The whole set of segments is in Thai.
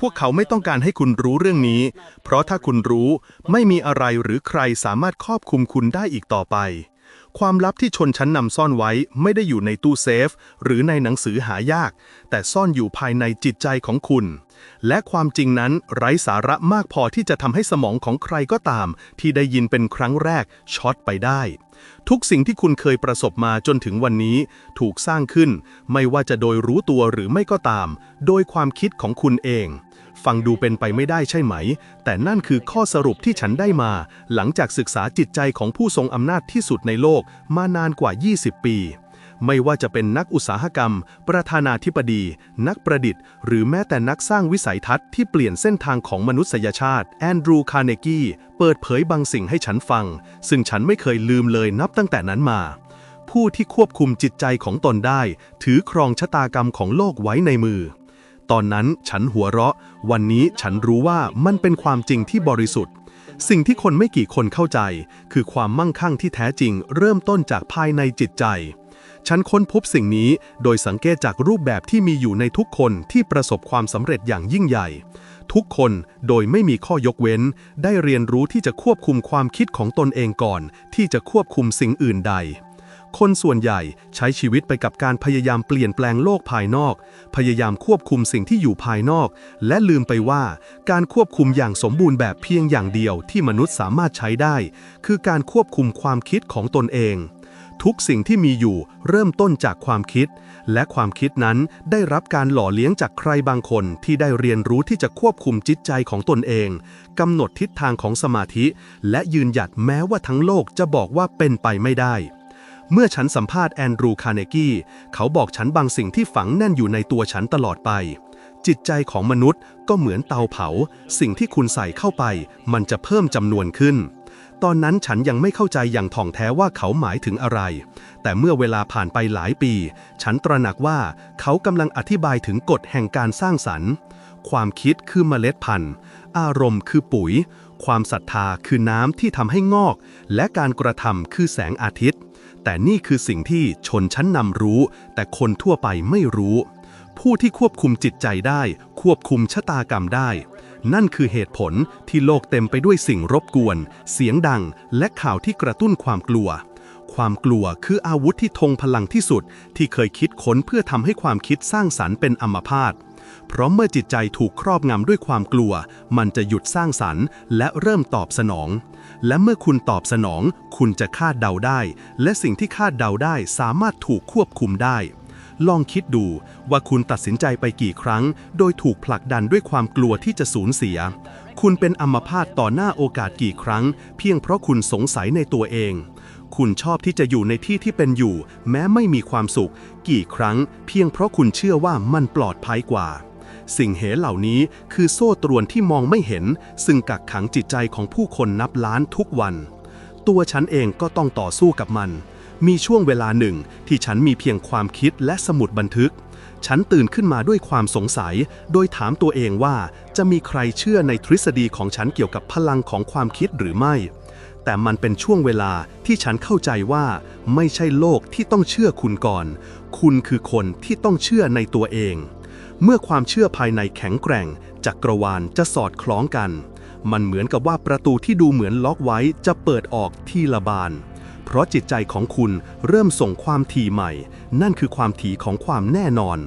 พวกเขาไม่ต้องการให้คุณรู้เรื่องนี้ เพราะถ้าคุณรู้ไม่มีอะไรหรือใครสามารถครอบคุมคุณได้อีกต่อไป ความลับที่ชนชั้นนำซ่อนไว้ไม่ได้อยู่ในตู้เซฟ หรือในหนังสือหายาก แต่ซ่อนอยู่ภายในจิตใจของคุณ และความจริงนั้นไร้สาระมากพอที่จะทำให้สมองของใครก็ตาม ที่ได้ยินเป็นครั้งแรกช็อตไปได้ ทุกสิ่งที่คุณเคยประสบมาจนถึงวันนี้ ถูกสร้างขึ้น ไม่ว่าจะโดยรู้ตัวหรือไม่ก็ตาม โดยความคิดของคุณเอง ฟังดูเป็นไปไม่ได้ใช่ไหม แต่นั่นคือข้อสรุปที่ฉันได้มา หลังจากศึกษาจิตใจของผู้ทรงอำนาจที่สุดในโลกมานานกว่า 20 ปี ไม่ว่าจะเป็นนักอุตสาหกรรม ประธานาธิบดี นักประดิษฐ์ หรือแม้แต่นักสร้างวิสัยทัศน์ที่เปลี่ยนเส้นทางของมนุษยชาติ แอนดรูว์คาร์เนกี เปิดเผยบางสิ่งให้ฉันฟัง ซึ่งฉันไม่เคยลืมเลยนับตั้งแต่นั้นมาผู้ที่ควบคุมจิตใจของตนได้ ถือครองชะตากรรมของโลกไว้ในมือ ตอนนั้นฉันหัวเราะ วันนี้ฉันรู้ว่ามันเป็นความจริงที่บริสุทธิ์ สิ่งที่คนไม่กี่คนเข้าใจ คือความมั่งคั่งที่แท้จริง เริ่มต้นจากภายในจิตใจ ฉันค้นพบสิ่งนี้โดยสังเกตจากรูปแบบที่มีอยู่ในทุกคนที่ประสบความสำเร็จอย่างยิ่งใหญ่ ทุกคนโดยไม่มีข้อยกเว้น ได้เรียนรู้ที่จะควบคุมความคิดของตนเองก่อน ที่จะควบคุมสิ่งอื่นใด คนส่วนใหญ่ใช้ชีวิตไปกับการพยายามเปลี่ยนแปลงโลกภายนอก พยายามควบคุมสิ่งที่อยู่ภายนอก และลืมไปว่า การควบคุมอย่างสมบูรณ์แบบเพียงอย่างเดียวที่มนุษย์สามารถใช้ได้ คือการควบคุมความคิดของตนเอง ทุกสิ่งที่มีอยู่เริ่มต้นจากความคิด และความคิดนั้นได้รับการหล่อเลี้ยงจากใครบางคนที่ได้เรียนรู้ที่จะควบคุมจิตใจของตนเองกำหนดทิศทางของสมาธิ และยืนหยัดแม้ว่าทั้งโลกจะบอกว่าเป็นไปไม่ได้ เมื่อฉันสัมภาษณ์แอนดรูว์คาร์เนกี้ เขาบอกฉันบางสิ่งที่ฝังแน่นอยู่ในตัวฉันตลอดไป จิตใจของมนุษย์ก็เหมือนเตาเผา สิ่งที่คุณใส่เข้าไป มันจะเพิ่มจำนวนขึ้น ตอนนั้นฉันยังไม่เข้าใจอย่างถ่องแท้ว่าเขาหมายถึงอะไร แต่เมื่อเวลาผ่านไปหลายปี ฉันตระหนักว่าเขากำลังอธิบายถึงกฎแห่งการสร้างสรรค์ ความคิดคือเมล็ดพันธุ์ อารมณ์คือปุ๋ย ความศรัทธาคือน้ำที่ทำให้งอก และการกระทำคือแสงอาทิตย์ แต่นี่คือสิ่งที่ชนชั้นนำรู้ แต่คนทั่วไปไม่รู้ ผู้ที่ควบคุมจิตใจได้ ควบคุมชะตากรรมได้ นั่นคือเหตุผลที่โลกเต็มไปด้วยสิ่งรบกวน เสียงดัง และข่าวที่กระตุ้นความกลัว ความกลัวคืออาวุธที่ทงพลังที่สุด ที่เคยคิดค้นเพื่อทำให้ความคิดสร้างสรรค์เป็นอัมพาต เพราะเมื่อจิตใจถูกครอบงำด้วยความกลัว มันจะหยุดสร้างสรรค์ และเริ่มตอบสนอง และเมื่อคุณตอบสนอง คุณจะคาดเดาได้ และสิ่งที่คาดเดาได้สามารถถูกควบคุมได้ ลองคิดดูว่าคุณตัดสินใจไปกี่ครั้ง โดยถูกผลักดันด้วยความกลัวที่จะสูญเสีย คุณเป็นอัมพาตต่อหน้าโอกาสกี่ครั้ง เพียงเพราะคุณสงสัยในตัวเองคุณชอบที่จะอยู่ในที่ที่เป็นอยู่ แม้ไม่มีความสุข กี่ครั้ง เพียงเพราะคุณเชื่อว่ามันปลอดภัยกว่า สิ่งเหเหล่านี้คือโซ่ตรวนที่มองไม่เห็น ซึ่งกักขังจิตใจของผู้คนนับล้านทุกวัน ตัวฉันเองก็ต้องต่อสู้กับมัน มีช่วงเวลาหนึ่งที่ฉันมีเพียงความคิดและสมุดบันทึก ฉันตื่นขึ้นมาด้วยความสงสัย โดยถามตัวเองว่าจะมีใครเชื่อในทฤษฎีของฉันเกี่ยวกับพลังของความคิดหรือไม่ แต่มันเป็นช่วงเวลาที่ฉันเข้าใจว่า ไม่ใช่โลกที่ต้องเชื่อคุณก่อน คุณคือคนที่ต้องเชื่อในตัวเอง เมื่อความเชื่อภายในแข็งแกร่ง จักรวาลจะสอดคล้องกัน มันเหมือนกับว่าประตูที่ดูเหมือนล็อกไว้จะเปิดออกที่ละบาน เพราะจิตใจของคุณเริ่มส่งความถี่ใหม่ นั่นคือความถี่ของความแน่นอน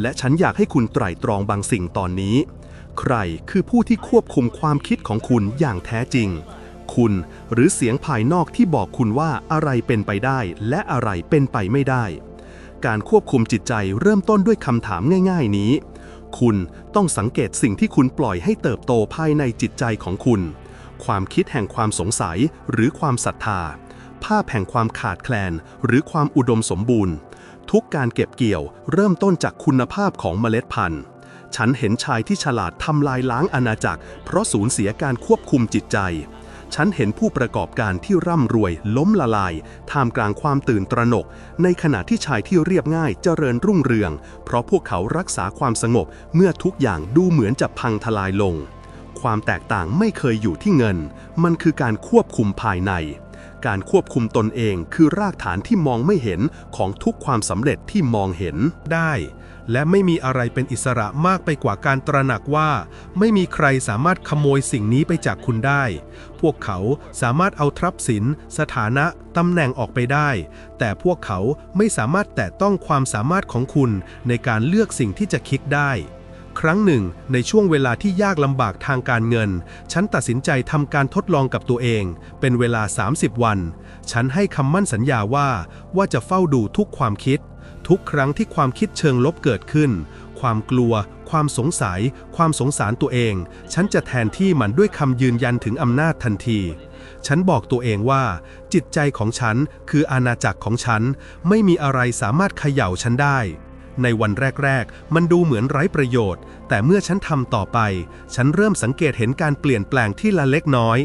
และฉันอยากให้คุณไตร่ตรองบางสิ่งตอนนี้ ใครคือผู้ที่ควบคุมความคิดของคุณอย่างแท้จริง คุณหรือเสียงภายนอกที่บอกคุณว่าอะไรเป็นไปได้ และอะไรเป็นไปไม่ได้ การควบคุมจิตใจเริ่มต้นด้วยคำถามง่าย ๆ นี้ คุณต้องสังเกตสิ่งที่คุณปล่อยให้เติบโตภายในจิตใจของคุณ ความคิดแห่งความสงสัยหรือความศรัทธา ภาพแห่งความขาดแคลน หรือความอุดมสมบูรณ์ ทุกการเก็บเกี่ยวเริ่มต้นจากคุณภาพของเมล็ดพันธุ์ ฉันเห็นชายที่ฉลาดทำลายล้างอาณาจักร เพราะสูญเสียการควบคุมจิตใจ ฉันเห็นผู้ประกอบการที่ร่ำรวย ล้มละลาย ท่ามกลางความตื่นตระหนก ในขณะที่ชายที่เรียบง่ายเจริญรุ่งเรือง เพราะพวกเขารักษาความสงบเมื่อทุกอย่างดูเหมือนจะพังทลายลง ความแตกต่างไม่เคยอยู่ที่เงิน มันคือการควบคุมภายใน การควบคุมตนเองคือรากฐานที่มองไม่เห็นของทุกความสำเร็จที่มองเห็นได้ และไม่มีอะไรเป็นอิสระมากไปกว่าการตระหนักว่า ไม่มีใครสามารถขโมยสิ่งนี้ไปจากคุณได้ พวกเขาสามารถเอาทรัพย์สิน สถานะตำแหน่งออกไปได้ แต่พวกเขาไม่สามารถแตะต้องความสามารถของคุณในการเลือกสิ่งที่จะคิดได้ ครั้งหนึ่ง ในช่วงเวลาที่ยากลำบากทางการเงิน ฉันตัดสินใจทำการทดลองกับตัวเอง เป็นเวลา 30 วัน ฉันให้คำมั่นสัญญาว่าว่าจะเฝ้าดูทุกความคิด ทุกครั้งที่ความคิดเชิงลบเกิดขึ้น ความกลัว ความสงสัย ความสงสารตัวเอง ฉันจะแทนที่มันด้วยคำยืนยันถึงอำนาจทันที ฉันบอกตัวเองว่า จิตใจของฉันคืออาณาจักรของฉัน ไม่มีอะไรสามารถเขย่าฉันได้ ในวันแรก ๆ มันดูเหมือนไร้ประโยชน์ แต่เมื่อฉันทำต่อไป ฉันเริ่มสังเกตเห็นการเปลี่ยนแปลงที่ละเล็กน้อย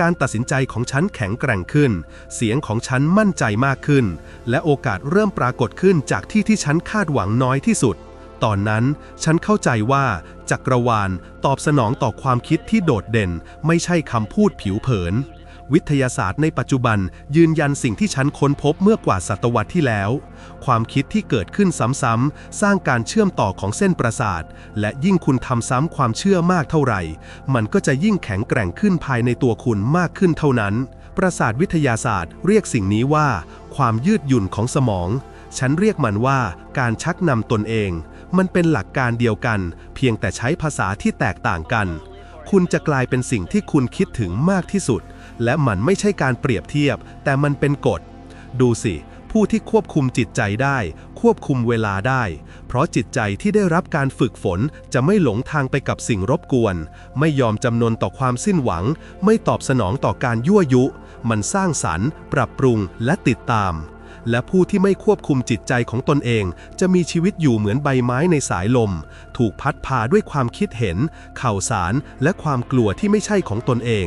การตัดสินใจของฉันแข็งแกร่งขึ้น เสียงของฉันมั่นใจมากขึ้น และโอกาสเริ่มปรากฏขึ้นจากที่ที่ฉันคาดหวังน้อยที่สุด ตอนนั้นฉันเข้าใจว่าจักรวาลตอบสนองต่อความคิดที่โดดเด่น ไม่ใช่คำพูดผิวเผิน วิทยาศาสตร์ในปัจจุบันยืนยันสิ่งที่ฉันค้นพบเมื่อกว่าศตวรรษที่แล้ว ความคิดที่เกิดขึ้นซ้ำๆ สร้างการเชื่อมต่อของเส้นประสาท และยิ่งคุณทำซ้ำความเชื่อมากเท่าไหร่ มันก็จะยิ่งแข็งแกร่งขึ้นภายในตัวคุณมากขึ้นเท่านั้น ประสาทวิทยาศาสตร์เรียกสิ่งนี้ว่า ความยืดหยุ่นของสมอง ฉันเรียกมันว่าการชักนำตนเอง มันเป็นหลักการเดียวกัน เพียงแต่ใช้ภาษาที่แตกต่างกันคุณจะกลายเป็นสิ่งที่คุณคิดถึงมากที่สุด และมันไม่ใช่การเปรียบเทียบ แต่มันเป็นกฎ ดูสิ ผู้ที่ควบคุมจิตใจได้ ควบคุมเวลาได้ เพราะจิตใจที่ได้รับการฝึกฝนจะไม่หลงทางไปกับสิ่งรบกวน ไม่ยอมจำนนต่อความสิ้นหวัง ไม่ตอบสนองต่อการยั่วยุ มันสร้างสรรค์ ปรับปรุงและติดตามและผู้ที่ไม่ควบคุมจิตใจของตนเอง จะมีชีวิตอยู่เหมือนใบไม้ในสายลม ถูกพัดพาด้วยความคิดเห็น ข่าวสาร และความกลัวที่ไม่ใช่ของตนเอง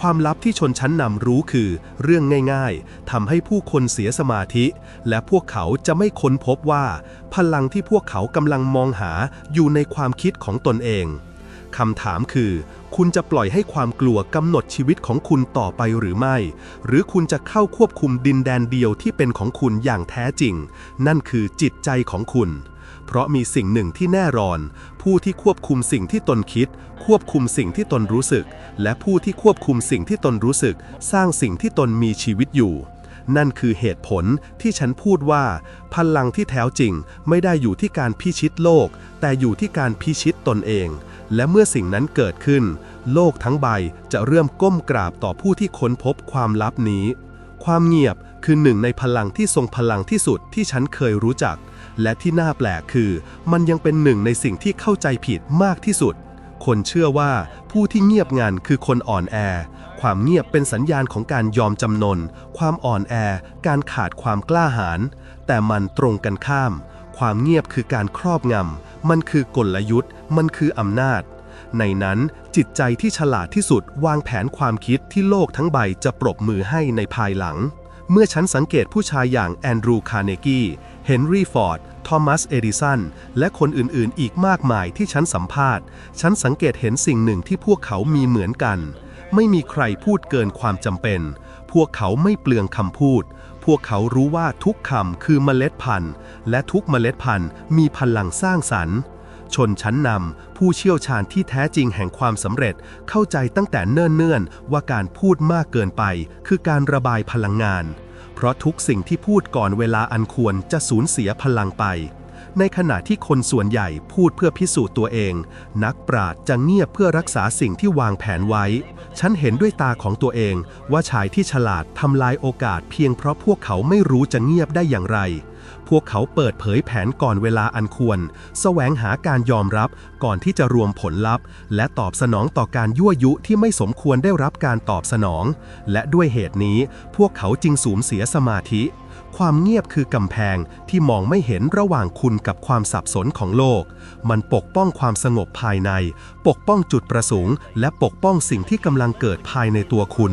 ความลับที่ชนชั้นนำรู้คือ เรื่องง่ายๆทำให้ผู้คนเสียสมาธิ และพวกเขาจะไม่ค้นพบว่า พลังที่พวกเขากำลังมองหาอยู่ในความคิดของตนเองคำถามคือ คุณจะปล่อยให้ความกลัวกำหนดชีวิตของคุณต่อไปหรือไม่ หรือคุณจะเข้าควบคุมดินแดนเดียวที่เป็นของคุณอย่างแท้จริง นั่นคือจิตใจของคุณ เพราะมีสิ่งหนึ่งที่แน่นอน ผู้ที่ควบคุมสิ่งที่ตนคิด ควบคุมสิ่งที่ตนรู้สึก และผู้ที่ควบคุมสิ่งที่ตนรู้สึก สร้างสิ่งที่ตนมีชีวิตอยู่ นั่นคือเหตุผลที่ฉันพูดว่า พลังที่แท้จริงไม่ได้อยู่ที่การพิชิตโลก แต่อยู่ที่การพิชิตตนเอง และเมื่อสิ่งนั้นเกิดขึ้น โลกทั้งใบจะเริ่มก้มกราบต่อผู้ที่ค้นพบความลับนี้ ความเงียบคือหนึ่งในพลังที่ทรงพลังที่สุดที่ฉันเคยรู้จัก และที่น่าแปลกคือ มันยังเป็นหนึ่งในสิ่งที่เข้าใจผิดมากที่สุด คนเชื่อว่าผู้ที่เงียบงันคือคนอ่อนแอ ความเงียบเป็นสัญญาณของการยอมจำนน ความอ่อนแอ การขาดความกล้าหาญ แต่มันตรงกันข้าม ความเงียบคือการครอบงำ มันคือกลยุทธ์ มันคืออำนาจ ในนั้นจิตใจที่ฉลาดที่สุดวางแผนความคิดที่โลกทั้งใบจะปรบมือให้ในภายหลังเมื่อฉันสังเกตผู้ชายอย่างแอนดรูว์คาร์เนกี เฮนรี่ฟอร์ด ทอมัส เอดิสัน และคนอื่นๆ อีกมากมายที่ฉันสัมภาษณ์ ฉันสังเกตเห็นสิ่งหนึ่งที่พวกเขามีเหมือนกัน ไม่มีใครพูดเกินความจำเป็น พวกเขาไม่เปลืองคำพูด พวกเขารู้ว่าทุกคำคือเมล็ดพันธุ์ และทุกเมล็ดพันธุ์มีพลังสร้างสรรค์ ชนชั้นนำผู้เชี่ยวชาญที่แท้จริงแห่งความสำเร็จเข้าใจตั้งแต่เนิ่นๆว่าการพูดมากเกินไป คือการระบายพลังงาน ราะทุกสิ่งที่พูดก่อนเวลาอันควรจะสูญเสียพลังไป ในขณะที่คนส่วนใหญ่พูดเพื่อพิสูจน์ตัวเอง นักปราชญ์จะเงียบเพื่อรักษาสิ่งที่วางแผนไว้ ฉันเห็นด้วยตาของตัวเองว่าชายที่ฉลาดทำลายโอกาสเพียงเพราะพวกเขาไม่รู้จะเงียบได้อย่างไร วกเขาเปิดเผยแผนก่อนเวลาอันควร แสวงหาการยอมรับก่อนที่จะรวมผลลัพธ์ และตอบสนองต่อการยั่วยุที่ไม่สมควรได้รับการตอบสนอง และด้วยเหตุนี้พวกเขาจึงสูญเสียสมาธิ ความเงียบคือกำแพงที่มองไม่เห็นระหว่างคุณกับความสับสนของโลก มันปกป้องความสงบภายใน ปกป้องจุดประสงค์ และปกป้องสิ่งที่กำลังเกิดภายในตัวคุณ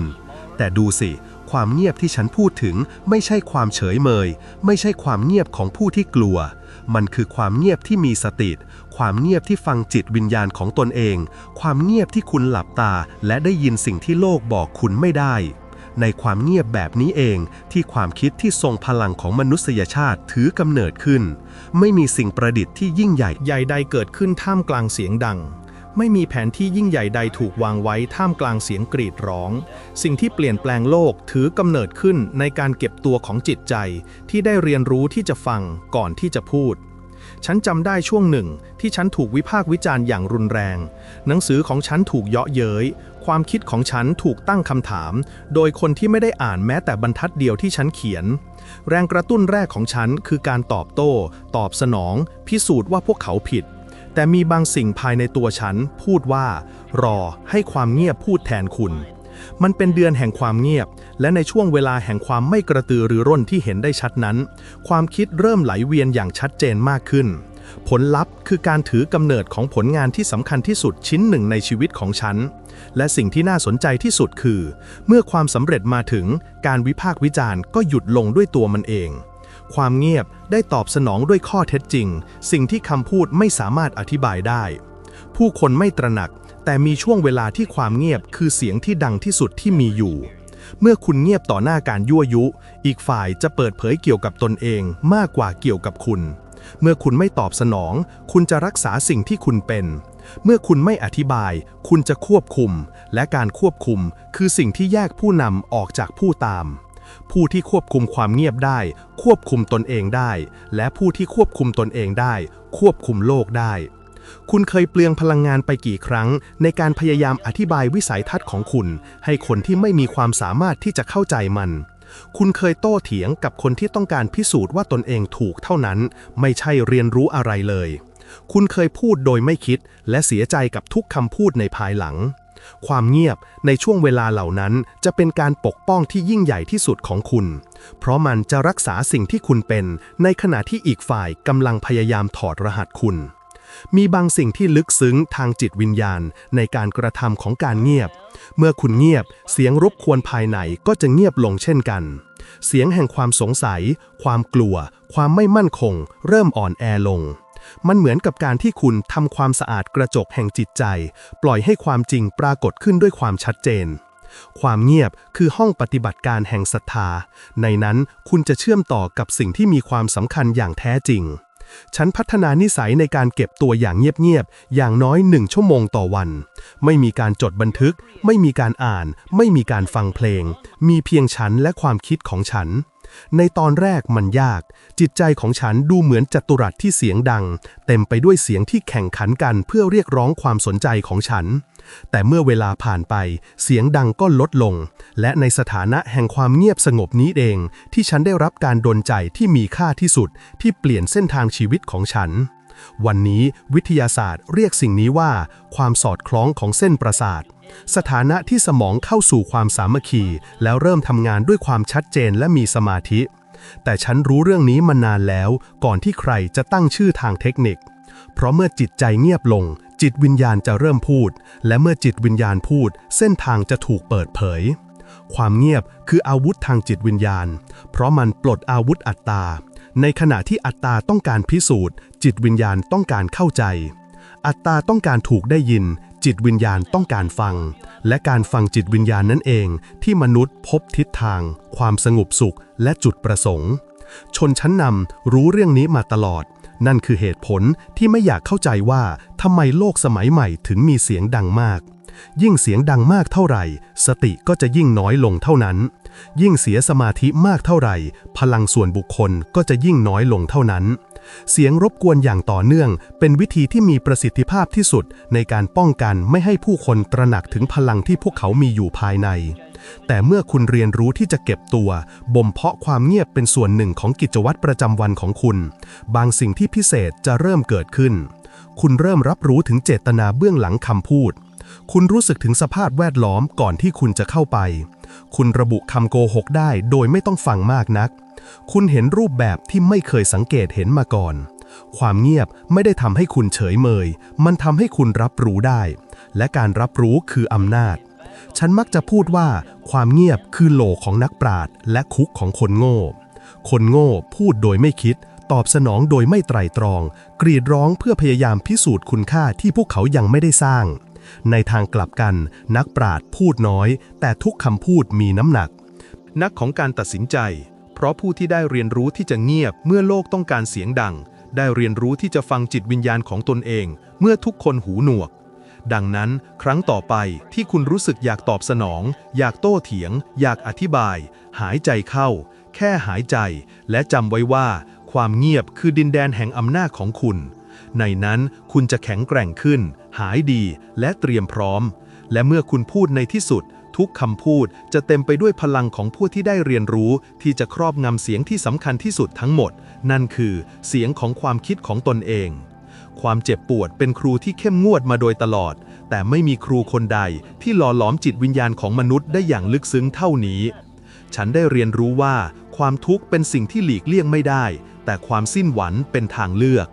แต่ดูสิ ความเงียบที่ฉันพูดถึงไม่ใช่ความเฉยเมย ไม่ใช่ความเงียบของผู้ที่กลัว มันคือความเงียบที่มีสติ ความเงียบที่ฟังจิตวิญญาณของตนเอง ความเงียบที่คุณหลับตา และได้ยินสิ่งที่โลกบอกคุณไม่ได้ ในความเงียบแบบนี้เอง ที่ความคิดที่ทรงพลังของมนุษยชาติถือกำเนิดขึ้น ไม่มีสิ่งประดิษฐ์ที่ยิ่งใหญ่ใหญ่ใดเกิดขึ้นท่ามกลางเสียงดัง ไม่มีแผนที่ยิ่งใหญ่ใดถูกวางไว้ท่ามกลางเสียงกรีดร้อง สิ่งที่เปลี่ยนแปลงโลกถือกำเนิดขึ้นในการเก็บตัวของจิตใจ ที่ได้เรียนรู้ที่จะฟังก่อนที่จะพูด ฉันจำได้ช่วงหนึ่งที่ฉันถูกวิพากษ์วิจารณ์อย่างรุนแรง หนังสือของฉันถูกเยาะเย้ย ความคิดของฉันถูกตั้งคำถาม โดยคนที่ไม่ได้อ่านแม้แต่บรรทัดเดียวที่ฉันเขียน แรงกระตุ้นแรกของฉันคือการตอบโต้ ตอบสนอง พิสูจน์ว่าพวกเขาผิด แต่มีบางสิ่งภายในตัวฉันพูดว่า รอให้ความเงียบพูดแทนคุณ มันเป็นเดือนแห่งความเงียบ และในช่วงเวลาแห่งความไม่กระตือรือร้นที่เห็นได้ชัดนั้น ความคิดเริ่มไหลเวียนอย่างชัดเจนมากขึ้น ผลลัพธ์คือการถือกำเนิดของผลงานที่สำคัญที่สุดชิ้นหนึ่งในชีวิตของฉัน และสิ่งที่น่าสนใจที่สุดคือ เมื่อความสำเร็จมาถึงการวิพากษ์วิจารณ์ก็หยุดลงด้วยตัวมันเอง ความเงียบได้ตอบสนองด้วยข้อเท็จจริง สิ่งที่คำพูดไม่สามารถอธิบายได้ ผู้คนไม่ตระหนัก แต่มีช่วงเวลาที่ความเงียบคือเสียงที่ดังที่สุดที่มีอยู่ เมื่อคุณเงียบต่อหน้าการยั่วยุ อีกฝ่ายจะเปิดเผยเกี่ยวกับตนเองมากกว่าเกี่ยวกับคุณ เมื่อคุณไม่ตอบสนอง คุณจะรักษาสิ่งที่คุณเป็น เมื่อคุณไม่อธิบาย คุณจะควบคุม และการควบคุม คือสิ่งที่แยกผู้นำออกจากผู้ตาม ผู้ที่ควบคุมความเงียบได้ ควบคุมตนเองได้ และผู้ที่ควบคุมตนเองได้ ควบคุมโลกได้ คุณเคยเปลืองพลังงานไปกี่ครั้ง ในการพยายามอธิบายวิสัยทัศน์ของคุณ ให้คนที่ไม่มีความสามารถที่จะเข้าใจมัน คุณเคยโต้เถียงกับคนที่ต้องการพิสูจน์ว่าตนเองถูกเท่านั้น ไม่ใช่เรียนรู้อะไรเลย คุณเคยพูดโดยไม่คิด และเสียใจกับทุกคำพูดในภายหลัง ความเงียบในช่วงเวลาเหล่านั้นจะเป็นการปกป้องที่ยิ่งใหญ่ที่สุดของคุณ เพราะมันจะรักษาสิ่งที่คุณเป็น ในขณะที่อีกฝ่ายกำลังพยายามถอดรหัสคุณ มีบางสิ่งที่ลึกซึ้งทางจิตวิญญาณในการกระทำของการเงียบ เมื่อคุณเงียบ เสียงรบกวนภายในก็จะเงียบลงเช่นกัน เสียงแห่งความสงสัย ความกลัว ความไม่มั่นคง เริ่มอ่อนแอลง มันเหมือนกับการที่คุณทำความสะอาดกระจกแห่งจิตใจ ปล่อยให้ความจริงปรากฏขึ้นด้วยความชัดเจน ความเงียบคือห้องปฏิบัติการแห่งศรัทธา ในนั้นคุณจะเชื่อมต่อกับสิ่งที่มีความสำคัญอย่างแท้จริง ฉันพัฒนานิสัยในการเก็บตัวอย่างเงียบๆ อย่างน้อยหนึ่งชั่วโมงต่อวัน ไม่มีการจดบันทึก ไม่มีการอ่าน ไม่มีการฟังเพลง มีเพียงฉันและความคิดของฉัน ในตอนแรกมันยาก จิตใจของฉันดูเหมือนจัตุรัสที่เสียงดัง เต็มไปด้วยเสียงที่แข่งขันกันเพื่อเรียกร้องความสนใจของฉัน แต่เมื่อเวลาผ่านไป เสียงดังก็ลดลง และในสถานะแห่งความเงียบสงบนี้เอง ที่ฉันได้รับการดลใจที่มีค่าที่สุด ที่เปลี่ยนเส้นทางชีวิตของฉัน วันนี้วิทยาศาสตร์เรียกสิ่งนี้ว่า ความสอดคล้องของเส้นประสาท สถานะที่สมองเข้าสู่ความสามัคคี แล้วเริ่มทำงานด้วยความชัดเจนและมีสมาธิ แต่ฉันรู้เรื่องนี้มานานแล้ว ก่อนที่ใครจะตั้งชื่อทางเทคนิค เพราะเมื่อจิตใจเงียบลง จิตวิญญาณจะเริ่มพูด และเมื่อจิตวิญญาณพูด เส้นทางจะถูกเปิดเผย ความเงียบคืออาวุธทางจิตวิญญาณ เพราะมันปลดอาวุธอัตตา ในขณะที่อัตตาต้องการพิสูจน์ จิตวิญญาณต้องการเข้าใจอัตตาต้องการถูกได้ยิน จิตวิญญาณต้องการฟัง และการฟังจิตวิญญาณนั่นเอง ที่มนุษย์พบทิศทาง ความสงบสุข และจุดประสงค์ ชนชั้นนำรู้เรื่องนี้มาตลอด นั่นคือเหตุผลที่ไม่อยากเข้าใจว่าทำไมโลกสมัยใหม่ถึงมีเสียงดังมาก ยิ่งเสียงดังมากเท่าไหร่ สติก็จะยิ่งน้อยลงเท่านั้น ยิ่งเสียสมาธิมากเท่าไหร่ พลังส่วนบุคคลก็จะยิ่งน้อยลงเท่านั้น เสียงรบกวนอย่างต่อเนื่อง เป็นวิธีที่มีประสิทธิภาพที่สุดในการป้องกันไม่ให้ผู้คนตระหนักถึงพลังที่พวกเขามีอยู่ภายใน แต่เมื่อคุณเรียนรู้ที่จะเก็บตัว บ่มเพาะความเงียบเป็นส่วนหนึ่งของกิจวัตรประจำวันของคุณ บางสิ่งที่พิเศษจะเริ่มเกิดขึ้น คุณเริ่มรับรู้ถึงเจตนาเบื้องหลังคำพูด คุณรู้สึกถึงสภาพแวดล้อมก่อนที่คุณจะเข้าไป คุณระบุคำโกหกได้โดยไม่ต้องฟังมากนัก คุณเห็นรูปแบบที่ไม่เคยสังเกตเห็นมาก่อน ความเงียบไม่ได้ทำให้คุณเฉยเมย มันทำให้คุณรับรู้ได้ และการรับรู้คืออำนาจ ฉันมักจะพูดว่า ความเงียบคือโหลของนักปราชญ์และคุกของคนโง่ คนโง่พูดโดยไม่คิด ตอบสนองโดยไม่ไตรตรอง กรีดร้องเพื่อพยายามพิสูจน์คุณค่าที่พวกเขายังไม่ได้สร้าง ในทางกลับกัน นักปราชญ์พูดน้อย แต่ทุกคำพูดมีน้ำหนักนักของการตัดสินใจ เพราะผู้ที่ได้เรียนรู้ที่จะเงียบเมื่อโลกต้องการเสียงดัง ได้เรียนรู้ที่จะฟังจิตวิญญาณของตนเอง เมื่อทุกคนหูหนวก ดังนั้นครั้งต่อไปที่คุณรู้สึกอยากตอบสนอง อยากโต้เถียง อยากอธิบาย หายใจเข้า แค่หายใจ และจำไว้ว่า ความเงียบคือดินแดนแห่งอำนาจของคุณ ในนั้นคุณจะแข็งแกร่งขึ้น หายดี และเตรียมพร้อม และเมื่อคุณพูดในที่สุด ทุกคำพูดจะเต็มไปด้วยพลังของผู้ที่ได้เรียนรู้ที่จะครอบงำเสียงที่สำคัญที่สุดทั้งหมด นั่นคือเสียงของความคิดของตนเอง ความเจ็บปวดเป็นครูที่เข้มงวดมาโดยตลอด แต่ไม่มีครูคนใดที่หล่อหลอมจิตวิญญาณของมนุษย์ได้อย่างลึกซึ้งเท่านี้ ฉันได้เรียนรู้ว่า ความทุกข์เป็นสิ่งที่หลีกเลี่ยงไม่ได้ แต่ความสิ้นหวังเป็นทางเลือก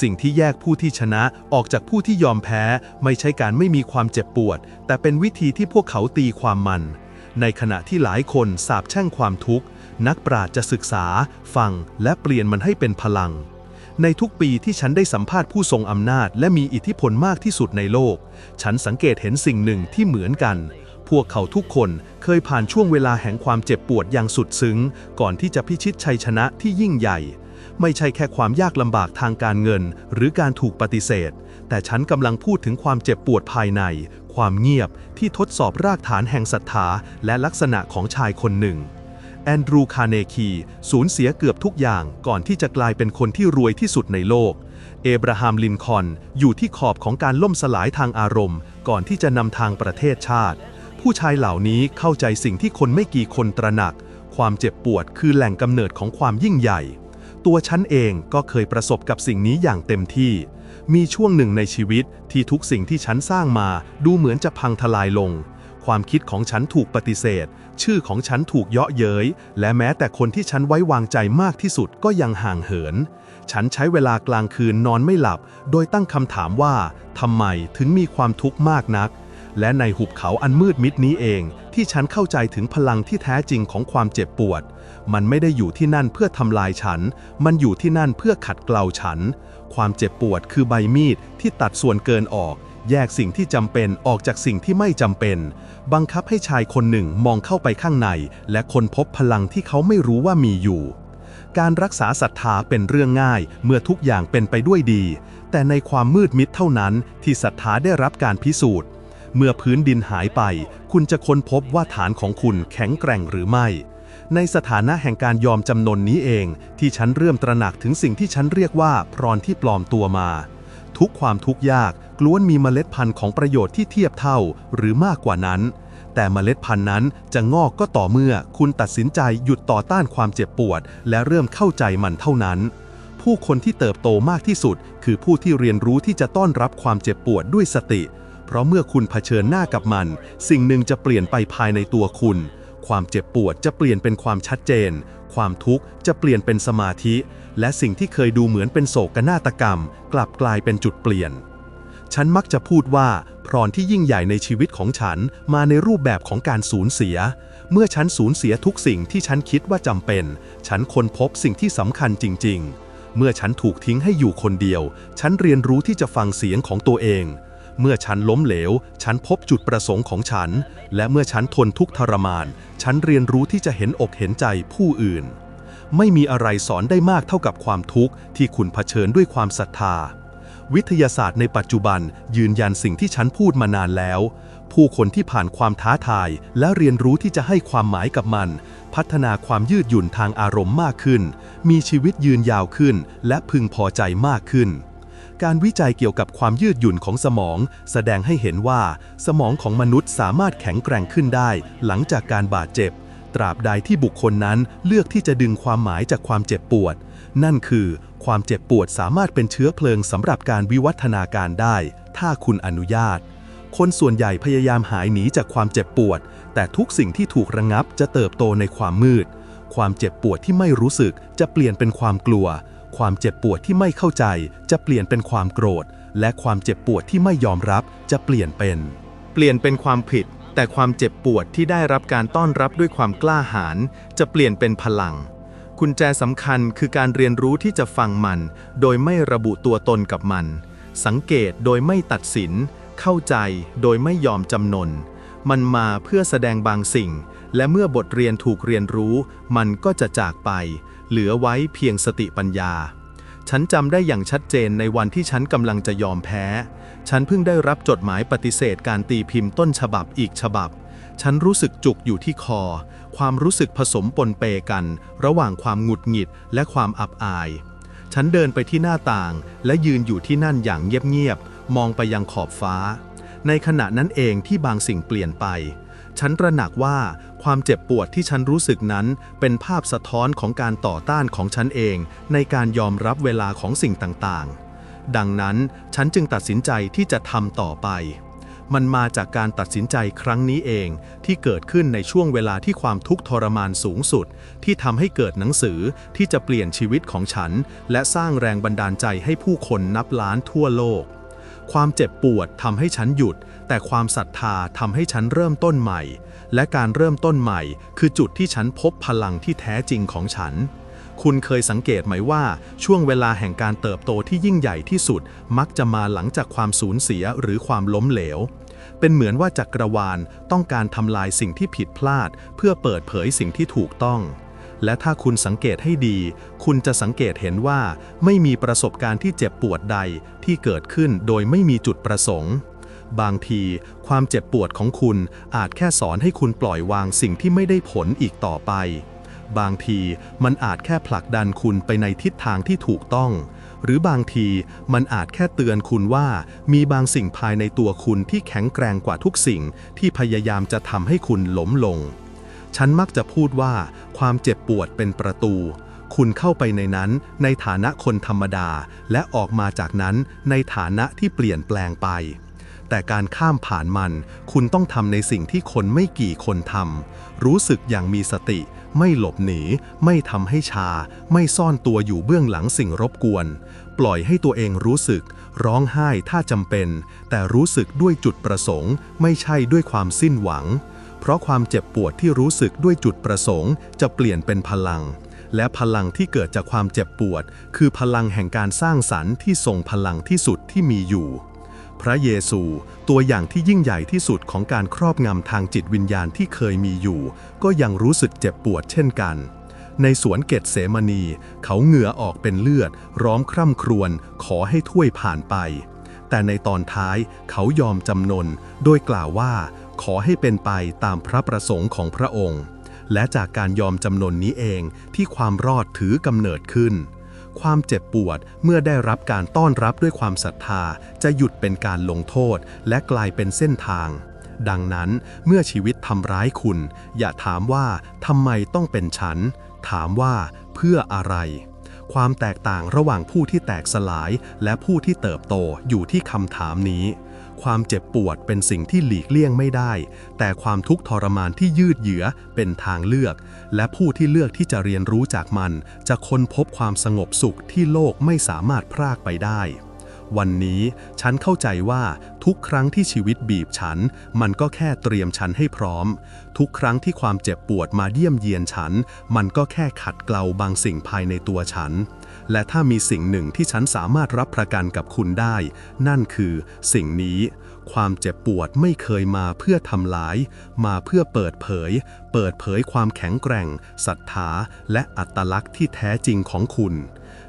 สิ่งที่แยกผู้ที่ชนะออกจากผู้ที่ยอมแพ้ ไม่ใช่การไม่มีความเจ็บปวด แต่เป็นวิธีที่พวกเขาตีความมัน ในขณะที่หลายคนสาบแช่งความทุกข์ นักปราชญ์จะศึกษา ฟัง และเปลี่ยนมันให้เป็นพลัง ในทุกปีที่ฉันได้สัมภาษณ์ผู้ทรงอำนาจ และมีอิทธิพลมากที่สุดในโลก ฉันสังเกตเห็นสิ่งหนึ่งที่เหมือนกัน พวกเขาทุกคนเคยผ่านช่วงเวลาแห่งความเจ็บปวดอย่างสุดซึ้ง ก่อนที่จะพิชิตชัยชนะที่ยิ่งใหญ่ ไม่ใช่แค่ความยากลำบากทางการเงิน หรือการถูกปฏิเสธ แต่ฉันกำลังพูดถึงความเจ็บปวดภายใน ความเงียบที่ทดสอบรากฐานแห่งศรัทธาและลักษณะของชายคนหนึ่ง แอนดรูคาร์เนคี สูญเสียเกือบทุกอย่างก่อนที่จะกลายเป็นคนที่รวยที่สุดในโลก เอบราฮัมลินคอนอยู่ที่ขอบของการล่มสลายทางอารมณ์ ก่อนที่จะนำทางประเทศชาติ ผู้ชายเหล่านี้เข้าใจสิ่งที่คนไม่กี่คนตระหนัก ความเจ็บปวดคือแหล่งกำเนิดของความยิ่งใหญ่ ตัวฉันเองก็เคยประสบกับสิ่งนี้อย่างเต็มที่ มีช่วงหนึ่งในชีวิตที่ทุกสิ่งที่ฉันสร้างมาดูเหมือนจะพังทลายลง ความคิดของฉันถูกปฏิเสธ ชื่อของฉันถูกเยาะเย้ย และแม้แต่คนที่ฉันไว้วางใจมากที่สุดก็ยังห่างเหิน ฉันใช้เวลากลางคืนนอนไม่หลับ โดยตั้งคำถามว่าทำไมถึงมีความทุกข์มากนัก และในหุบเขาอันมืดมิดนี้เอง ที่ฉันเข้าใจถึงพลังที่แท้จริงของความเจ็บปวด มันไม่ได้อยู่ที่นั่นเพื่อทำลายฉัน มันอยู่ที่นั่นเพื่อขัดเกลาฉัน ความเจ็บปวดคือใบมีดที่ตัดส่วนเกินออก แยกสิ่งที่จำเป็นออกจากสิ่งที่ไม่จำเป็น บังคับให้ชายคนหนึ่งมองเข้าไปข้างใน และคนพบพลังที่เขาไม่รู้ว่ามีอยู่การรักษาศรัทธาเป็นเรื่องง่ายเมื่อทุกอย่างเป็นไปด้วยดี แต่ในความมืดมิดเท่านั้นที่ศรัทธาได้รับการพิสูจน์ เมื่อพื้นดินหายไป คุณจะค้นพบว่าฐานของคุณแข็งแกร่งหรือไม่ ในสถานะแห่งการยอมจำนนนี้เอง ที่ฉันเริ่มตระหนักถึงสิ่งที่ฉันเรียกว่าพรที่ปลอมตัวมา ทุกความทุกข์ยากกล้วนมีเมล็ดพันธุ์ของประโยชน์ที่เทียบเท่าหรือมากกว่านั้น แต่เมล็ดพันธุ์นั้นจะงอกก็ต่อเมื่อคุณตัดสินใจหยุดต่อต้านความเจ็บปวด และเริ่มเข้าใจมันเท่านั้นผู้คนที่เติบโตมากที่สุด คือผู้ที่เรียนรู้ที่จะต้อนรับความเจ็บปวดด้วยสติ ราะเมื่อคุณเผชิญหน้ากับมัน สิ่งหนึ่งจะเปลี่ยนไปภายในตัวคุณ ความเจ็บปวดจะเปลี่ยนเป็นความชัดเจน ความทุกข์จะเปลี่ยนเป็นสมาธิ และสิ่งที่เคยดูเหมือนเป็นโศกนาฏกรรม กลับกลายเป็นจุดเปลี่ยน ฉันมักจะพูดว่าพรที่ยิ่งใหญ่ในชีวิตของฉันมาในรูปแบบของการสูญเสีย เมื่อฉันสูญเสียทุกสิ่งที่ฉันคิดว่าจำเป็น ฉันค้นพบสิ่งที่สำคัญจริง ๆเมื่อฉันถูกทิ้งให้อยู่คนเดียว ฉันเรียนรู้ที่จะฟังเสียงของตัวเอง เมื่อฉันล้มเหลว ฉันพบจุดประสงค์ของฉัน และเมื่อฉันทนทุกทรมาน ฉันเรียนรู้ที่จะเห็นอกเห็นใจผู้อื่น ไม่มีอะไรสอนได้มากเท่ากับความทุกข์ที่คุณเผชิญด้วยความศรัทธา วิทยาศาสตร์ในปัจจุบันยืนยันสิ่งที่ฉันพูดมานานแล้ว ผู้คนที่ผ่านความท้าทาย และเรียนรู้ที่จะให้ความหมายกับมัน พัฒนาความยืดหยุ่นทางอารมณ์มากขึ้น มีชีวิตยืนยาวขึ้น และพึงพอใจมากขึ้น การวิจัยเกี่ยวกับความยืดหยุ่นของสมอง แสดงให้เห็นว่า สมองของมนุษย์สามารถแข็งแกร่งขึ้นได้ หลังจากการบาดเจ็บ ตราบใดที่บุคคลนั้นเลือกที่จะดึงความหมายจากความเจ็บปวด นั่นคือ ความเจ็บปวดสามารถเป็นเชื้อเพลิงสำหรับการวิวัฒนาการได้ ถ้าคุณอนุญาต คนส่วนใหญ่พยายามหายหนีจากความเจ็บปวด แต่ทุกสิ่งที่ถูกระงับจะเติบโตในความมืด ความเจ็บปวดที่ไม่รู้สึกจะเปลี่ยนเป็นความกลัว ความเจ็บปวดที่ไม่เข้าใจ จะเปลี่ยนเป็นความโกรธ และความเจ็บปวดที่ไม่ยอมรับจะเปลี่ยนเป็น เปลี่ยนเป็นความผิด แต่ความเจ็บปวดที่ได้รับการต้อนรับด้วยความกล้าหาญจะเปลี่ยนเป็นพลัง กุญแจสำคัญคือการเรียนรู้ที่จะฟังมัน โดยไม่ระบุตัวตนกับมัน สังเกตโดยไม่ตัดสิน เข้าใจโดยไม่ยอมจำนน มันมาเพื่อแสดงบางสิ่ง และเมื่อบทเรียนถูกเรียนรู้ มันก็จะจากไป เหลือไว้เพียงสติปัญญา ฉันจำได้อย่างชัดเจนในวันที่ฉันกำลังจะยอมแพ้ ฉันเพิ่งได้รับจดหมายปฏิเสธการตีพิมพ์ต้นฉบับอีกฉบับ ฉันรู้สึกจุกอยู่ที่คอ ความรู้สึกผสมปนเปกัน ระหว่างความหงุดหงิดและความอับอาย ฉันเดินไปที่หน้าต่าง และยืนอยู่ที่นั่นอย่างเงียบๆ มองไปยังขอบฟ้า ในขณะนั้นเองที่บางสิ่งเปลี่ยนไป ฉันตระหนักว่า ความเจ็บปวดที่ฉันรู้สึกนั้น เป็นภาพสะท้อนของการต่อต้านของฉันเอง ในการยอมรับเวลาของสิ่งต่างๆ ดังนั้นฉันจึงตัดสินใจที่จะทำต่อไป มันมาจากการตัดสินใจครั้งนี้เองที่เกิดขึ้นในช่วงเวลาที่ความทุกข์ทรมานสูงสุด ที่ทำให้เกิดหนังสือที่จะเปลี่ยนชีวิตของฉัน และสร้างแรงบันดาลใจให้ผู้คนนับล้านทั่วโลก ความเจ็บปวดทำให้ฉันหยุด แต่ความศรัทธาทำให้ฉันเริ่มต้นใหม่ และการเริ่มต้นใหม่ คือจุดที่ฉันพบพลังที่แท้จริงของฉัน คุณเคยสังเกตไหมว่าช่วงเวลาแห่งการเติบโตที่ยิ่งใหญ่ที่สุด มักจะมาหลังจากความสูญเสียหรือความล้มเหลว เป็นเหมือนว่าจักรวาลต้องการทำลายสิ่งที่ผิดพลาด เพื่อเปิดเผยสิ่งที่ถูกต้อง และถ้าคุณสังเกตให้ดี คุณจะสังเกตเห็นว่าไม่มีประสบการณ์ที่เจ็บปวดใดที่เกิดขึ้นโดยไม่มีจุดประสงค์ บางที ความเจ็บปวดของคุณอาจแค่สอนให้คุณปล่อยวางสิ่งที่ไม่ได้ผลอีกต่อไป บางทีมันอาจแค่ผลักดันคุณไปในทิศทางที่ถูกต้อง หรือบางทีมันอาจแค่เตือนคุณว่ามีบางสิ่งภายในตัวคุณที่แข็งแกร่งกว่าทุกสิ่งที่พยายามจะทำให้คุณล้มลงฉันมักจะพูดว่า ความเจ็บปวดเป็นประตู คุณเข้าไปในนั้นในฐานะคนธรรมดา และออกมาจากนั้นในฐานะที่เปลี่ยนแปลงไป แต่การข้ามผ่านมัน คุณต้องทำในสิ่งที่คนไม่กี่คนทำรู้สึกอย่างมีสติ ไม่หลบหนี ไม่ทำให้ชา ไม่ซ่อนตัวอยู่เบื้องหลังสิ่งรบกวน ปล่อยให้ตัวเองรู้สึก ร้องไห้ถ้าจำเป็น แต่รู้สึกด้วยจุดประสงค์ ไม่ใช่ด้วยความสิ้นหวัง เพราะความเจ็บปวดที่รู้สึกด้วยจุดประสงค์ จะเปลี่ยนเป็นพลัง และพลังที่เกิดจากความเจ็บปวด คือพลังแห่งการสร้างสรรค์ที่ทรงพลังที่สุดที่มีอยู่ พระเยซู ตัวอย่างที่ยิ่งใหญ่ที่สุดของการครอบงำทางจิตวิญญาณที่เคยมีอยู่ ก็ยังรู้สึกเจ็บปวดเช่นกันในสวนเกตเสมณี เขาเหงื่อออกเป็นเลือด ร้องคร่ำครวญขอให้ถ้วยผ่านไป แต่ในตอนท้ายเขายอมจำนน โดยกล่าวว่า ขอให้เป็นไปตามพระประสงค์ของพระองค์ และจากการยอมจำนนนี้เองที่ความรอดถือกำเนิดขึ้น ความเจ็บปวดเมื่อได้รับการต้อนรับด้วยความศรัทธา จะหยุดเป็นการลงโทษ และกลายเป็นเส้นทางดังนั้นเมื่อชีวิตทำร้ายคุณ อย่าถามว่าทำไมต้องเป็นฉัน ถามว่าเพื่ออะไร ความแตกต่างระหว่างผู้ที่แตกสลาย และผู้ที่เติบโตอยู่ที่คำถามนี้ ความเจ็บปวดเป็นสิ่งที่หลีกเลี่ยงไม่ได้ แต่ความทุกข์ทรมานที่ยืดเยื้อเป็นทางเลือก และผู้ที่เลือกที่จะเรียนรู้จากมัน จะค้นพบความสงบสุขที่โลกไม่สามารถพรากไปได้ วันนี้ฉันเข้าใจว่าทุกครั้งที่ชีวิตบีบฉัน มันก็แค่เตรียมฉันให้พร้อม ทุกครั้งที่ความเจ็บปวดมาเยี่ยมเยียนฉัน มันก็แค่ขัดเกลาบางสิ่งภายในตัวฉัน และถ้ามีสิ่งหนึ่งที่ฉันสามารถรับประกันกับคุณได้ นั่นคือสิ่งนี้ ความเจ็บปวดไม่เคยมาเพื่อทำลาย มาเพื่อเปิดเผย เปิดเผยความแข็งแกร่งศรัทธาและอัตลักษณ์ที่แท้จริงของคุณ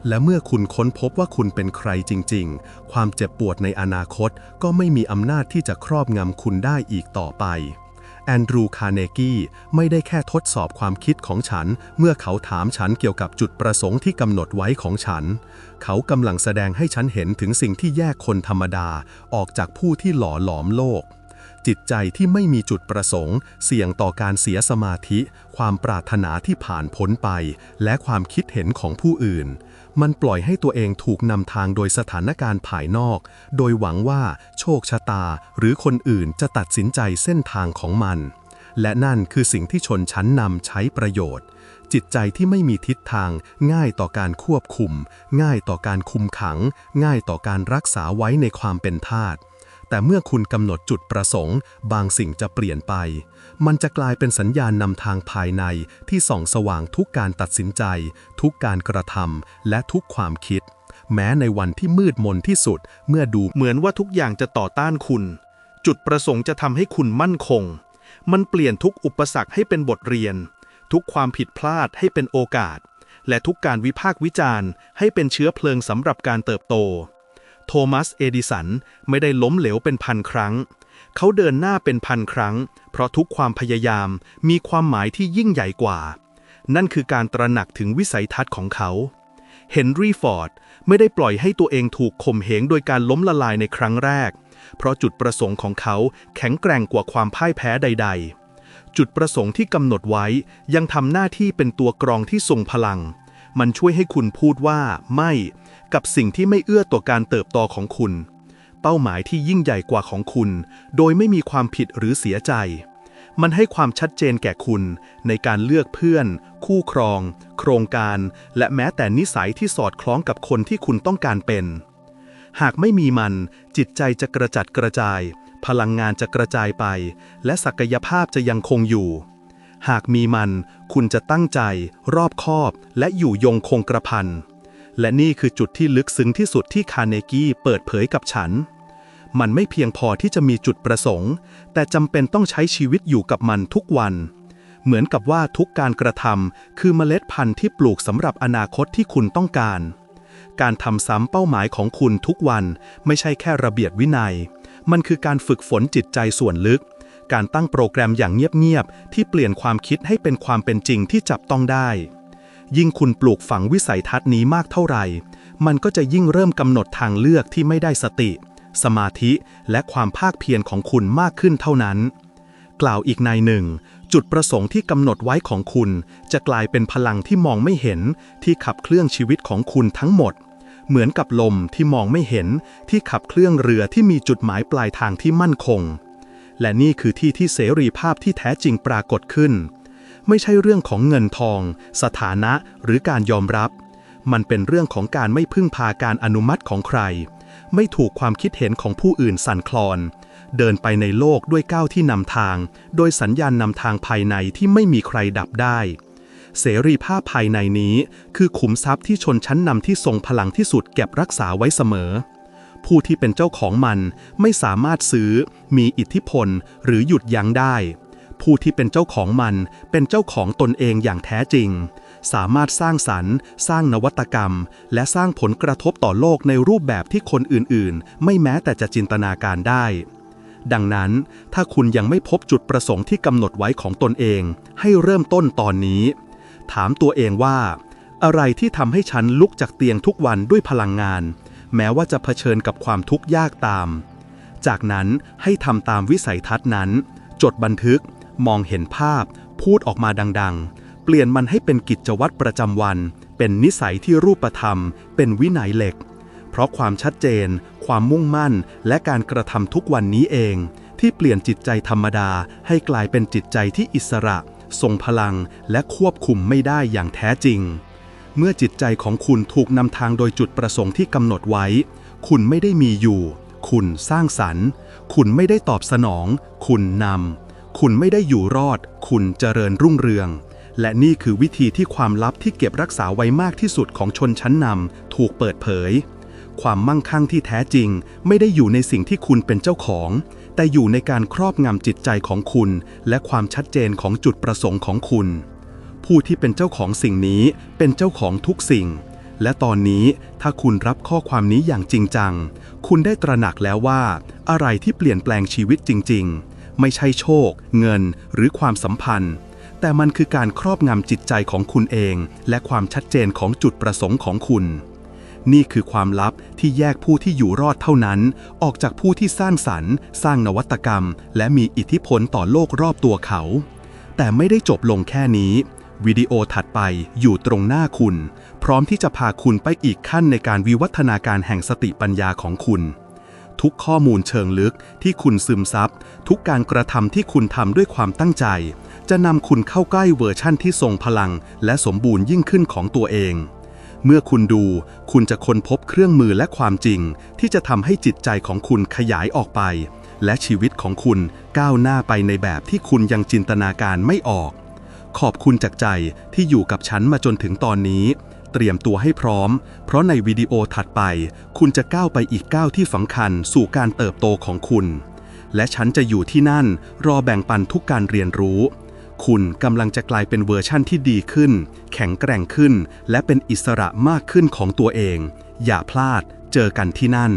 และเมื่อคุณค้นพบว่าคุณเป็นใครจริง ๆ ความเจ็บปวดในอนาคตก็ไม่มีอำนาจที่จะครอบงำคุณได้อีกต่อไป แอนดรูคาร์เนกี้ไม่ได้แค่ทดสอบความคิดของฉัน เมื่อเขาถามฉันเกี่ยวกับจุดประสงค์ที่กำหนดไว้ของฉัน เขากำลังแสดงให้ฉันเห็นถึงสิ่งที่แยกคนธรรมดา ออกจากผู้ที่หล่อหลอมโลกจิตใจที่ไม่มีจุดประสงค์ เสี่ยงต่อการเสียสมาธิ ความปรารถนาที่ผ่านพ้นไป และความคิดเห็นของผู้อื่น มันปล่อยให้ตัวเองถูกนำทางโดยสถานการณ์ภายนอก โดยหวังว่าโชคชะตาหรือคนอื่นจะตัดสินใจเส้นทางของมัน และนั่นคือสิ่งที่ชนชั้นนำใช้ประโยชน์ จิตใจที่ไม่มีทิศทาง ง่ายต่อการควบคุม ง่ายต่อการคุมขัง ง่ายต่อการรักษาไว้ในความเป็นทาส แต่เมื่อคุณกำหนดจุดประสงค์ บางสิ่งจะเปลี่ยนไป มันจะกลายเป็นสัญญาณนำทางภายในที่ส่องสว่างทุกการตัดสินใจ ทุกการกระทำและทุกความคิด แม้ในวันที่มืดมนที่สุด เมื่อดูเหมือนว่าทุกอย่างจะต่อต้านคุณ จุดประสงค์จะทำให้คุณมั่นคง มันเปลี่ยนทุกอุปสรรคให้เป็นบทเรียน ทุกความผิดพลาดให้เป็นโอกาส และทุกการวิพากษ์วิจารณ์ ให้เป็นเชื้อเพลิงสำหรับการเติบโต โทมัส เอดิสันไม่ได้ล้มเหลวเป็นพันครั้ง เขาเดินหน้าเป็นพันครั้ง เพราะทุกความพยายามมีความหมายที่ยิ่งใหญ่กว่า นั่นคือการตระหนักถึงวิสัยทัศน์ของเขาเฮนรี่ฟอร์ดไม่ได้ปล่อยให้ตัวเองถูกข่มเหงโดยการล้มละลายในครั้งแรก เพราะจุดประสงค์ของเขาแข็งแกร่งกว่าความพ่ายแพ้ใด ๆ จุดประสงค์ที่กำหนดไว้ยังทำหน้าที่เป็นตัวกรองที่ทรงพลัง มันช่วยให้คุณพูดว่าไม่กับสิ่งที่ไม่เอื้อต่อการเติบโตของคุณ เป้าหมายที่ยิ่งใหญ่กว่าของคุณ โดยไม่มีความผิดหรือเสียใจ มันให้ความชัดเจนแก่คุณ ในการเลือกเพื่อน คู่ครอง โครงการ และแม้แต่นิสัยที่สอดคล้องกับคนที่คุณต้องการเป็น หากไม่มีมัน จิตใจจะกระจัดกระจาย พลังงานจะกระจายไป และศักยภาพจะยังคงอยู่ หากมีมัน คุณจะตั้งใจ รอบคอบ และอยู่ยงคงกระพัน และนี่คือจุดที่ลึกซึ้งที่สุดที่คาร์เนกี้เปิดเผยกับฉัน มันไม่เพียงพอที่จะมีจุดประสงค์ แต่จำเป็นต้องใช้ชีวิตอยู่กับมันทุกวัน เหมือนกับว่าทุกการกระทำคือเมล็ดพันธุ์ที่ปลูกสำหรับอนาคตที่คุณต้องการ การทำซ้ำเป้าหมายของคุณทุกวันไม่ใช่แค่ระเบียบวินัย มันคือการฝึกฝนจิตใจส่วนลึก การตั้งโปรแกรมอย่างเงียบๆที่เปลี่ยนความคิดให้เป็นความเป็นจริงที่จับต้องได้ ยิ่งคุณปลูกฝังวิสัยทัศน์นี้มากเท่าไหร่ มันก็จะยิ่งเริ่มกำหนดทางเลือกที่ไม่ได้สติ สมาธิและความภาคเพียรของคุณมากขึ้นเท่านั้น กล่าวอีกในหนึ่ง จุดประสงค์ที่กำหนดไว้ของคุณ จะกลายเป็นพลังที่มองไม่เห็นที่ขับเคลื่อนชีวิตของคุณทั้งหมดเหมือนกับลมที่มองไม่เห็นที่ขับเคลื่อนเรือที่มีจุดหมายปลายทางที่มั่นคง และนี่คือที่ที่เสรีภาพที่แท้จริงปรากฏขึ้น ไม่ใช่เรื่องของเงินทอง สถานะหรือการยอมรับ มันเป็นเรื่องของการไม่พึ่งพาการอนุมัติของใคร ไม่ถูกความคิดเห็นของผู้อื่นสั่นคลอน เดินไปในโลกด้วยก้าวที่นำทาง โดยสัญญาณนำทางภายในที่ไม่มีใครดับได้เสรีภาพภายในนี้ คือขุมทรัพย์ที่ชนชั้นนำที่ทรงพลังที่สุดเก็บรักษาไว้เสมอ ผู้ที่เป็นเจ้าของมันไม่สามารถซื้อ มีอิทธิพล หรือหยุดยั้งได้ ผู้ที่เป็นเจ้าของมันเป็นเจ้าของตนเองอย่างแท้จริง สามารถสร้างสรรค์ สร้างนวัตกรรม และสร้างผลกระทบต่อโลกในรูปแบบที่คนอื่นๆ ไม่แม้แต่จะจินตนาการได้ ดังนั้น ถ้าคุณยังไม่พบจุดประสงค์ที่กำหนดไว้ของตนเอง ให้เริ่มต้นตอนนี้ ถามตัวเองว่า อะไรที่ทำให้ฉันลุกจากเตียงทุกวันด้วยพลังงาน แม้ว่าจะเผชิญกับความทุกข์ยากตาม จากนั้นให้ทำตามวิสัยทัศน์นั้น จดบันทึก มองเห็นภาพ พูดออกมาดังๆ เปลี่ยนมันให้เป็นกิจวัตรประจำวัน เป็นนิสัยที่รูปธรรม เป็นวินัยเหล็ก เพราะความชัดเจน ความมุ่งมั่น และการกระทำทุกวันนี้เอง ที่เปลี่ยนจิตใจธรรมดา ให้กลายเป็นจิตใจที่อิสระทรงพลังและควบคุมไม่ได้อย่างแท้จริง เมื่อจิตใจของคุณถูกนำทางโดยจุดประสงค์ที่กำหนดไว้ คุณไม่ได้มีอยู่ คุณสร้างสรรค์ คุณไม่ได้ตอบสนอง คุณนำ คุณไม่ได้อยู่รอด คุณเจริญรุ่งเรือง และนี่คือวิธีที่ความลับที่เก็บรักษาไว้มากที่สุดของชนชั้นนำถูกเปิดเผย ความมั่งคั่งที่แท้จริง ไม่ได้อยู่ในสิ่งที่คุณเป็นเจ้าของ แต่อยู่ในการครอบงำจิตใจของคุณ และความชัดเจนของจุดประสงค์ของคุณ ผู้ที่เป็นเจ้าของสิ่งนี้เป็นเจ้าของทุกสิ่ง และตอนนี้ถ้าคุณรับข้อความนี้อย่างจริงจัง คุณได้ตระหนักแล้วว่า อะไรที่เปลี่ยนแปลงชีวิตจริง ๆ ไม่ใช่โชค เงิน หรือความสัมพันธ์ แต่มันคือการครอบงำจิตใจของคุณเอง และความชัดเจนของจุดประสงค์ของคุณ นี่คือความลับที่แยกผู้ที่อยู่รอดเท่านั้น ออกจากผู้ที่สร้างสรรค์ สร้างนวัตกรรม และมีอิทธิพลต่อโลกรอบตัวเขา แต่ไม่ได้จบลงแค่นี้ วิดีโอถัดไปอยู่ตรงหน้าคุณ พร้อมที่จะพาคุณไปอีกขั้นในการวิวัฒนาการแห่งสติปัญญาของคุณ ทุกข้อมูลเชิงลึกที่คุณซึมซับ ทุกการกระทำที่คุณทำด้วยความตั้งใจ จะนำคุณเข้าใกล้เวอร์ชั่นที่ทรงพลัง และสมบูรณ์ยิ่งขึ้นของตัวเอง เมื่อคุณดู คุณจะค้นพบเครื่องมือและความจริง ที่จะทำให้จิตใจของคุณขยายออกไป และชีวิตของคุณก้าวหน้าไปในแบบที่คุณยังจินตนาการไม่ออก ขอบคุณจากใจที่อยู่กับฉันมาจนถึงตอนนี้ เตรียมตัวให้พร้อม เพราะในวิดีโอถัดไป คุณจะก้าวไปอีกก้าวที่สำคัญสู่การเติบโตของคุณ และฉันจะอยู่ที่นั่นรอแบ่งปันทุกการเรียนรู้ คุณกำลังจะกลายเป็นเวอร์ชั่นที่ดีขึ้น แข็งแกร่งขึ้น และเป็นอิสระมากขึ้นของตัวเอง อย่าพลาด เจอกันที่นั่น